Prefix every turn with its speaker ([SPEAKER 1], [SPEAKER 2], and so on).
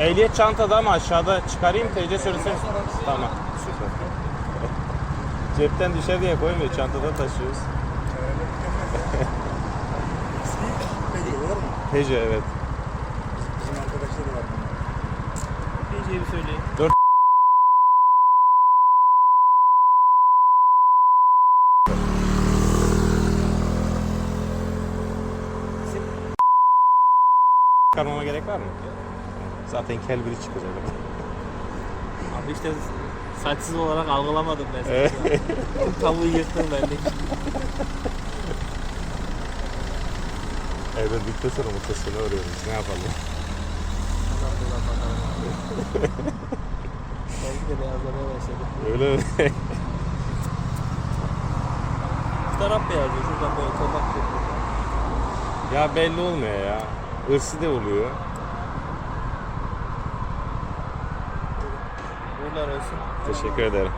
[SPEAKER 1] Ehliyet çantada ama aşağıda çıkarayım TC söylesene. Tamam. Süper. Cepten düşer diye koymuyor. Çantada taşıyoruz. Peugeot evet.
[SPEAKER 2] Bizim arkadaşlar da var.
[SPEAKER 3] Bir söyleyin.
[SPEAKER 1] Çıkarmama gerek var mı? Zaten kel biri çıkacak.
[SPEAKER 3] Abi işte saçsız olarak algılamadım ben seni. Tavuğu yırttın bende.
[SPEAKER 1] Evet bitti sonra mutlasını arıyoruz. Ne yapalım?
[SPEAKER 3] Belki de beyazlamaya başladı.
[SPEAKER 1] Öyle mi?
[SPEAKER 3] Bu taraf beyazlıyor. Şuradan böyle topak yapıyor.
[SPEAKER 1] ya belli olmuyor ya. Irsı da oluyor.
[SPEAKER 3] Uğurlar olsun.
[SPEAKER 1] Teşekkür ederim.